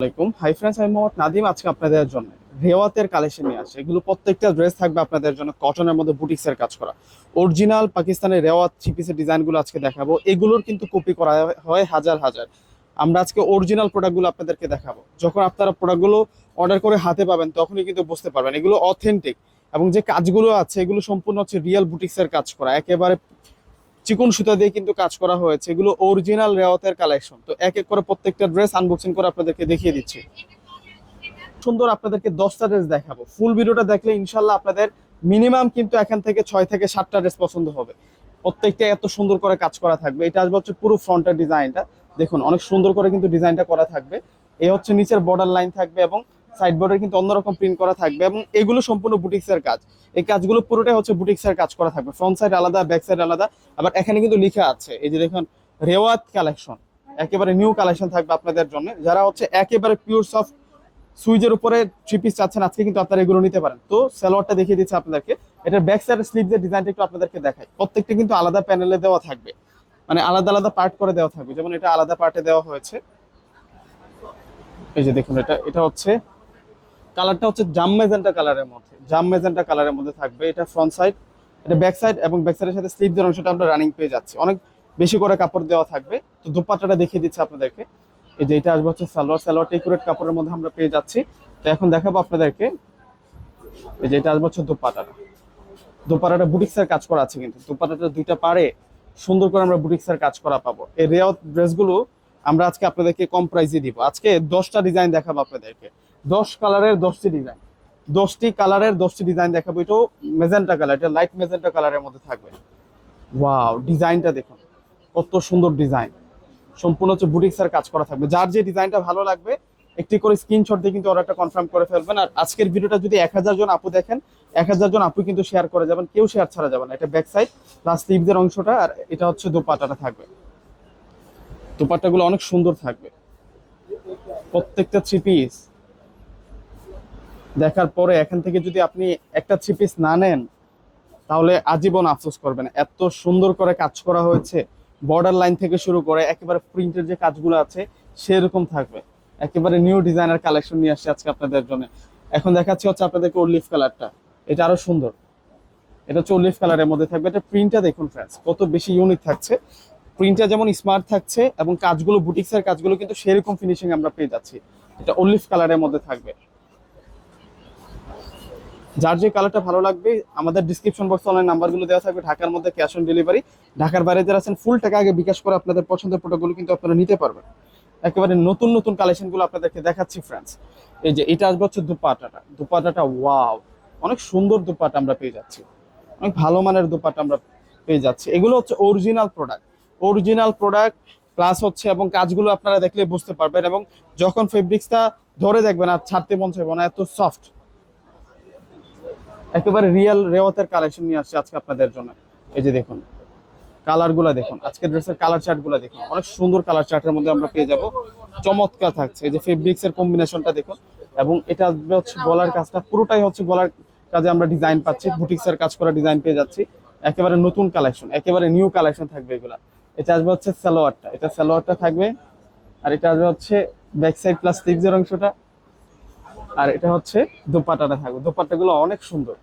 আসসালামাইকুম hi friends আমি মোহাম্মদ নাদিম আজকে আপনাদের জন্য রেওয়াতের কালেকশন নিয়ে আসছে। এগুলো প্রত্যেকটা ড্রেস থাকবে আপনাদের জন্য কটনের মধ্যে বুটিক্সের কাজ করা। অরিজিনাল পাকিস্তানের রেওয়াত ডিজাইনগুলো আজকে দেখাবো। এগুলোর কিন্তু কপি করা হয় হাজার হাজার। আমরা আজকে অরিজিনাল প্রোডাক্টগুলো আপনাদেরকে দেখাবো। যখন আপনারা প্রোডাক্টগুলো অর্ডার করে হাতে পাবেন, তখনই কিন্তু বুঝতে পারবেন। এগুলো অথেন্টিক এবং যে কাজগুলো আছে, এগুলো সম্পূর্ণ হচ্ছে রিয়েল বুটিক্সের কাজ করা। একেবারে চিকন সুতা দিয়ে কিন্তু কাজ করা হয়েছে। এগুলো অরিজিনাল রেওয়াতের কালেকশন তো এক এক করে প্রত্যেকটা ড্রেস আনবক্সিং করে আপনাদেরকে দেখিয়ে দিচ্ছি। সুন্দর আপনাদেরকে দশটা ড্রেস দেখাবো। ফুল ভিডিওটা দেখলে ইনশাল্লাহ আপনাদের মিনিমাম কিন্তু এখান থেকে ছয় থেকে সাতটা ড্রেস পছন্দ হবে। প্রত্যেকটা এত সুন্দর করে কাজ করা থাকবে। এটা আসবে হচ্ছে পুরো ফ্রন্টের ডিজাইনটা দেখুন, অনেক সুন্দর করে কিন্তু ডিজাইনটা করা থাকবে। এই হচ্ছে নিচের বর্ডার লাইন থাকবে এবং সাইড বর্ডার কিন্তু অন্যরকম প্রিন্ট করা থাকবে এবং এগুলো সম্পূর্ণ বুটিক্সের কাজ। এই কাজগুলো পুরোটাই হচ্ছে বুটিক্সের কাজ করা থাকবে। ফ্রন্ট সাইড আলাদা ব্যাক সাইড আলাদা। আবার এখানে কিন্তু লেখা আছে, এই যে দেখুন রেওয়াত কালেকশন একেবারে নিউ কালেকশন থাকবে আপনাদের জন্য। যারা হচ্ছে একেবারে পিওর সফট সুইজের উপরে থ্রি পিস চাচ্ছেন, আজকে কিন্তু আপনারা এগুলো নিতে পারেন। তো সালোয়ারটা দেখিয়ে দিচ্ছে আপনাদেরকে। এটার ব্যাক সাইড স্লিভসের ডিজাইনটা একটু আপনাদেরকে দেখাই। প্রত্যেকটা কিন্তু আলাদা প্যানেলে দেওয়া থাকবে। মানে আলাদা আলাদা পার্ট করে দেওয়া থাকবে। যেমন এটা আলাদা পার্টে দেওয়া হয়েছে। এই যে দেখুন, এটা এটা হচ্ছে কালারটা হচ্ছে জাম মেজেন্টা কালারের মধ্যে, জাম মেজেন্টা কালারের মধ্যে থাকবে। এটা ফ্রন্ট সাইড এটা ব্যাক সাইড এবং ব্যাক সাইডের সাথে স্লিভদের অংশটা আমরা রানিং পেয়ে যাচ্ছি। অনেক বেশি করে কাপড় দেওয়া থাকবে। তো দুপাট্টাটা দেখিয়ে দিচ্ছে আপনাদেরকে। এই যে এটা আসবে হচ্ছে সালোয়ার সালোয়ারটা একুরেট কাপড়ের মধ্যে আমরা পেয়ে যাচ্ছি। তো এখন দেখাবো আপনাদেরকে, এই যে এটা আসবে হচ্ছে দুপাটাটা দুপাটাটা বুটিক্সের কাজ করা আছে কিন্তু। দুপাটাটা দুইটা পারে সুন্দর করে আমরা বুটিক্সের কাজ করা পাবো। এই রেয়াত ড্রেসগুলো আমরা আজকে আপনাদেরকে কম প্রাইসে দিব। আজকে দশটা ডিজাইন দেখাবো আপনাদেরকে। দশ কালারের দশটি ডিজাইন দশটি কালারের দশটি ডিজাইন দেখাবো। এটাও মেজেন্টা কালার, এটা লাইট মেজেন্টা কালারের মধ্যে থাকবে। ওয়াও ডিজাইনটা দেখুন, কত সুন্দর ডিজাইন সম্পূর্ণ হচ্ছে বুটিক্সের কাজ করা থাকবে। যার যে ডিজাইনটা ভালো লাগবে, একটি করে স্ক্রিনশট দিয়ে কিন্তু অর্ডারটা কনফার্ম করে ফেলবেন। আর আজকের ভিডিওটা যদি এক হাজার জন আপু দেখেন, এক হাজার জন আপু কিন্তু শেয়ার করে যাবেন। কেউ শেয়ার ছাড়া যাবে না। এটা ব্যাক সাইড প্লাস স্লিভদের অংশটা, আর এটা হচ্ছে দোপাটাটা থাকবে। দোপাট্টাগুলো অনেক সুন্দর থাকবে। প্রত্যেকটা থ্রি পিস দেখার পরে এখান থেকে যদি আপনি একটা থ্রি পিস না নেন, তাহলে আজীবন আফসোস করবেন। এত সুন্দর করে কাজ করা হয়েছে। বর্ডার লাইন থেকে শুরু করে একেবারে প্রিন্টের যে কাজগুলো আছে, সেরকম থাকবে। একেবারে নিউ ডিজাইনার কালেকশন নিয়ে আসছে আজকে আপনাদের জন্য। এখন দেখাচ্ছি হচ্ছে আপনাদেরকে লিফ কালারটা এটা আরও সুন্দর। এটা হচ্ছে লিফ কালারের মধ্যে থাকবে। এটা প্রিন্টটা দেখুন ফ্রেন্ডস কত বেশি ইউনিক থাকছে। প্রিন্টটা যেমন স্মার্ট থাকছে এবং কাজগুলো বুটিক্সের কাজগুলো কিন্তু সেরকম ফিনিশিং আমরা পেয়ে যাচ্ছি। এটা অলিভ কালারের মধ্যে থাকবে। যার যে কালারটা ভালো লাগবে, আমাদের ডিসক্রিপশন বক্সে অনলাইন নাম্বারগুলো দেওয়া থাকবে, ঢাকার মধ্যে ক্যাশ অন ডেলিভারি ঢাকার বাইরে যারা আছেন ফুল টাকা আগে বিকাশ করে আপনাদের পছন্দের প্রোডাক্টগুলো কিন্তু আপনারা নিতে পারবেন। একেবারে নতুন নতুন কালেকশনগুলো আপনাদেরকে দেখাচ্ছি ফ্রেন্ডস এই যে, এটা আসবে হচ্ছে দুপাটাটা। দুপাটাটা ওয়াও অনেক সুন্দর দুপাটা আমরা পেয়ে যাচ্ছি। অনেক ভালো মানের দুপাটা আমরা পেয়ে যাচ্ছি। এগুলো হচ্ছে original product original product plus হচ্ছে এবং কাজগুলো আপনারা দেখলে বুঝতে পারবেন এবং যখন ফেব্রিক্সটা ধরে দেখবেন আর ছাড়তে মন চাইবে না, এত সফট একেবারে রিয়েল রেওয়াতের কালেকশন নিয়ে আসছে আজকে আপনাদের জন্য। এই যে দেখুন কালারগুলা দেখুন, আজকে ড্রেসের কালার চার্টগুলা দেখুন। অনেক সুন্দর কালার চার্টের মধ্যে আমরা পেয়ে যাব। চমৎকার থাকছে এই যে ফেব্রিক্স এর কম্বিনেশনটা দেখুন। এবং এটা হচ্ছে গলার কাজটা, পুরোটাই হচ্ছে গলার কাজে আমরা ডিজাইন পাচ্ছি। বুটিক্স এর কাজ করা ডিজাইন পেয়ে যাচ্ছি। একেবারে নতুন কালেকশন একেবারে নিউ কালেকশন থাকবে এগুলা। এটা আসবে হচ্ছে সালোয়ারটা, এটা সালোয়ারটা থাকবে। আর এটা আসবে হচ্ছে ব্যাক সাইড প্লাস স্লিভসের অংশটা। আর এটা হচ্ছে দোপাট্টাটা থাকবে। দোপাট্টাগুলো অনেক সুন্দর।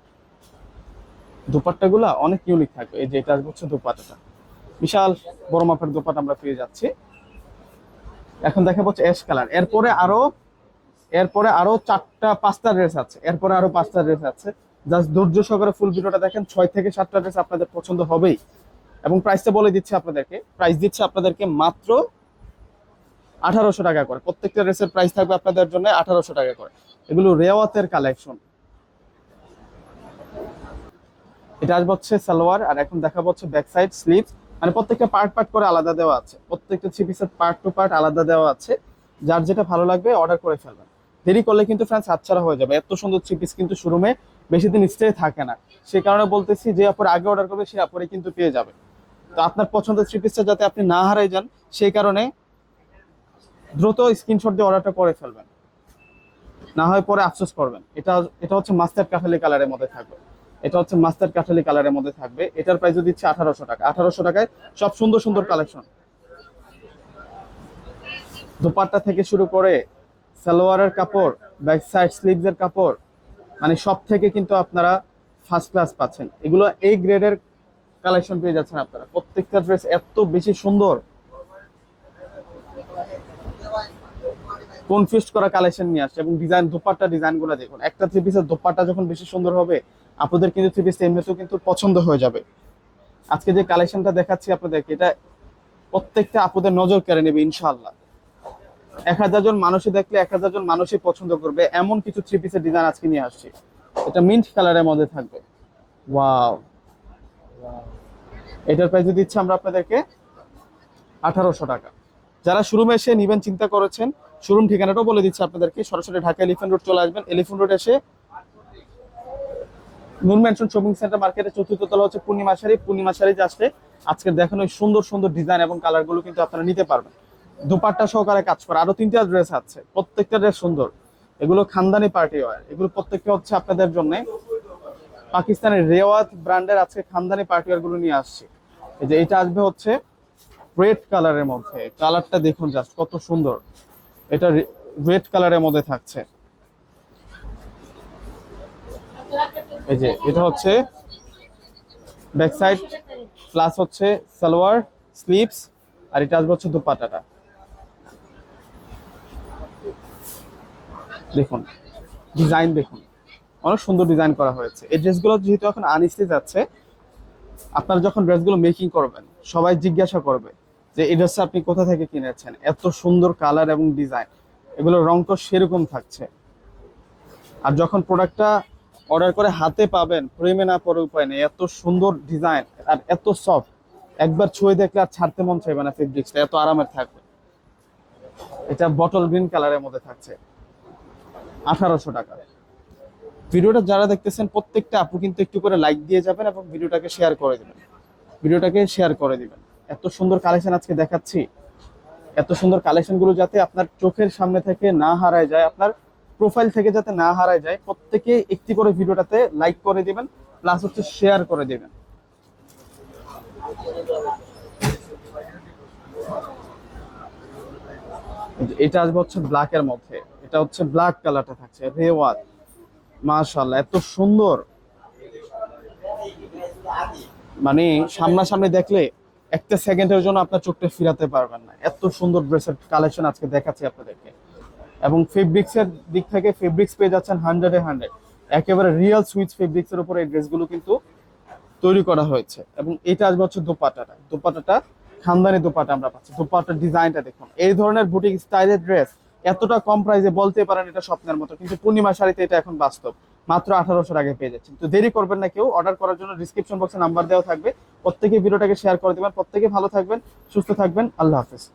দোপাট্টাগুলো অনেক ইউনিক থাকবে। এই যে এটা হচ্ছে দোপাট্টাটা। বিশাল বড় মাপের দোপাট্টা আমরা পেয়ে যাচ্ছি। এখন দেখা হচ্ছে অ্যাশ কালার এরপরে আরও এরপরে আরও চারটা, পাঁচটা ড্রেস আছে। এরপরে আরও পাঁচটা ড্রেস আছে। জাস্ট ধৈর্য সহকারে ফুল ভিডিওটা দেখেন। ছয় থেকে সাতটা ড্রেস আপনাদের পছন্দ হবেই। এবং প্রাইসটা বলে দিচ্ছি আপনাদেরকে। প্রাইস দিচ্ছে আপনাদেরকে মাত্র আঠারোশো টাকা করে। প্রত্যেকটা ড্রেসের প্রাইস থাকবে আপনাদের জন্য আঠারোশো টাকা করে। এগুলো রেওয়াতের কালেকশন এটা আসবে হচ্ছে সালোয়ার, আর এখন দেখাবো হচ্ছে ব্যাক সাইড স্লিভস মানে প্রত্যেকটা পার্ট পার্ট করে আলাদা দেওয়া আছে। প্রত্যেকটা থ্রি পিসের পার্ট টু পার্ট আলাদা দেওয়া আছে। যার যেটা ভালো লাগবে অর্ডার করে ফেলবেন। দেরি করলে কিন্তু ফ্রেন্ডস হাতছাড়া হয়ে যাবে। এত সুন্দর থ্রি পিস কিন্তু শোরুমে বেশি দিন স্টে থাকে না। সে কারণে বলতেছি যে আপনার আগে অর্ডার করবে, সে আপরে কিন্তু পেয়ে যাবে। তো আপনার পছন্দের থ্রি পিসটা যাতে আপনি না হারাই যান সেই কারণে দ্রুত স্ক্রিনশট দিয়ে অর্ডারটা করে ফেলবেন। না হয় পরে আফসোস করবেন। এটা এটা হচ্ছে মাস্টার কাঠালি কালারের মধ্যে থাকবে। এটা হচ্ছে মাস্টার কাঠালি কালারের মধ্যে থাকবে। এটার প্রাইস দিচ্ছে আঠারোশো টাকা। আঠারোশো টাকায় সব সুন্দর সুন্দর কালেকশন দোপাট্টা থেকে শুরু করে সালোয়ারের কাপড় ব্যাক সাইড স্লিভসের কাপড় মানে সব থেকে কিন্তু আপনারা ফার্স্ট ক্লাস পাচ্ছেন। এগুলো এই গ্রেডের কালেকশন পেয়ে যাচ্ছেন আপনারা। প্রত্যেকটা ড্রেস এত বেশি সুন্দর। কনফিউজ করা কালেকশন নিয়ে আসছে এবং ডিজাইন দোপাট্টা ডিজাইনগুলো দেখুন। একটা থ্রি পিসের দোপাট্টা যখন বেশি সুন্দর হবে, আপনাদের কিন্তু থ্রি পিস এমনিতেও কিন্তু পছন্দ হয়ে যাবে। আজকে যে কালেকশনটা দেখাচ্ছি আপনাদেরকে, এটা প্রত্যেকটা আপনাদের নজর কেড়ে নেবে, ইনশাআল্লাহ। এক হাজার জন মানুষই দেখলে এক হাজার জন মানুষই পছন্দ করবে, এমন কিছু থ্রি পিসের ডিজাইন আজকে নিয়ে আসছি। এটা মিন্ট কালারের মধ্যে থাকবে। ওয়াও এটার প্রাইস দিচ্ছি আমরা আপনাদেরকে আঠারোশো টাকা। যারা শোরুমে এসে নিবেন, চিন্তা করেছেন শোরুম ঠিকানাটাও বলে দিচ্ছি আপনাদেরকে। সরাসরি ঢাকা এলিফেন্ট রোড চলে আসবেন। এলিফেন্ট রোড এসে নুন ম্যানশন শপিং সেন্টার মার্কেটের চতুর্থ তলা হচ্ছে পূর্ণিমা শাড়ি। পূর্ণিমা শাড়ি আসলে আজকে দেখানো ওই সুন্দর সুন্দর ডিজাইন এবং কালারগুলো কিন্তু আপনারা নিতে পারবেন। দুপাট্টা সহকারে কাজ করে। আরও তিনটা ড্রেস আছে। প্রত্যেকটা ড্রেস সুন্দর। এগুলো খানদানি পার্টি ওয়ার এগুলো প্রত্যেকটা হচ্ছে আপনাদের জন্য পাকিস্তানের রেওয়াত ব্র্যান্ডের আজকে খানদানি পার্টি ওয়ারগুলো নিয়ে আসছি। এই যে এটা আসবে হচ্ছে রেড কালারের মধ্যে। কালারটা দেখুন জাস্ট কত সুন্দর। এটা রেড কালারের মধ্যে থাকছে। এই যে, এটা হচ্ছে ব্যাক সাইড প্লাস হচ্ছে সালোয়ার স্লিপস আর এটা আসবে হচ্ছে দুপাটাটা। দেখুন ডিজাইন দেখুন। অনেক সুন্দর ডিজাইন করা হয়েছে। এই ড্রেসগুলো যেহেতু এখন আনিস্তে যাচ্ছে আপনারা যখন ড্রেসগুলো মেকিং করবেন, সবাই জিজ্ঞাসা করবে যে ড্রেসটা আপনি কোথা থেকে কিনেছেন? এত সুন্দর কালার এবং ডিজাইন। এগুলোর রং তো সেরকম থাকছে। আর যখন প্রোডাক্টটা অর্ডার করে হাতে পাবেন ফ্রেমে না পরে উপায় নেই। এত সুন্দর ডিজাইন আর এত সফট। একবার ছুঁয়ে দেখলে আর ছাড়তে মন চাইবে না ফেব্রিক্সটা, এত আরামের থাকবে। এটা বটল গ্রিন কালারের মধ্যে থাকছে। আঠারোশো টাকা। ভিডিওটা যারা দেখতেছেন, প্রত্যেকটা আপু কিন্তু একটু করে লাইক দিয়ে যাবেন এবং ভিডিওটাকে শেয়ার করে দিবেন। ভিডিওটাকে শেয়ার করে দিবেন। এত সুন্দর কালেকশন আজকে দেখাচ্ছি। এত সুন্দর কালেকশনগুলো যাতে আপনার চোখের সামনে থেকে না হারায় যায়, আপনার প্রোফাইল থেকে যাতে না হারায় যায়, প্রত্যেকে একটি করে ভিডিওটাতে লাইক করে দিবেন প্লাস হচ্ছে শেয়ার করে দিবেন। এটা আসবে হচ্ছে ব্ল্যাক এর মধ্যে। এটা হচ্ছে ব্ল্যাক কালারটা থাকছে রেওয়াত মাশাআল্লাহ, এত সুন্দর। মানে সামনাসামনি দেখলে একটা সেকেন্ডের জন্য আপনার চোখটা ফিরাতে পারবেন না। এত সুন্দর ড্রেসের কালেকশন আজকে দেখাচ্ছি আপনাদেরকে। এবং ফেব্রিক্সের দিক থেকে ফেব্রিক্স পেয়ে যাচ্ছেন হান্ড্রেডে হান্ড্রেড একেবারে রিয়েল সুইচ ফেব্রিক্সের উপর এই ড্রেসগুলো কিন্তু তৈরি করা হয়েছে। এবং এটা আসবে হচ্ছে দোপাটাটা দোপাটাটা খানদানি দোপাটা আমরা পাচ্ছি। দোপাটার ডিজাইনটা দেখুন। এই ধরনের বুটিক স্টাইলের ড্রেস এতটা কম প্রাইসে বলতে পারেন এটা স্বপ্নের মতো, কিন্তু পূর্ণিমা শাড়িতে এটা এখন বাস্তব। মাত্র আঠারোশোর আগে পেয়ে যাচ্ছেন। তো দেরি করবেন না কেউ অর্ডার করার জন্য ডিসক্রিপশন বক্সে নাম্বার দেওয়া থাকবে। প্রত্যেকে ভিডিওটাকে শেয়ার করে দেবেন। প্রত্যেকে ভালো থাকবেন, সুস্থ থাকবেন। আল্লাহ হাফেজ।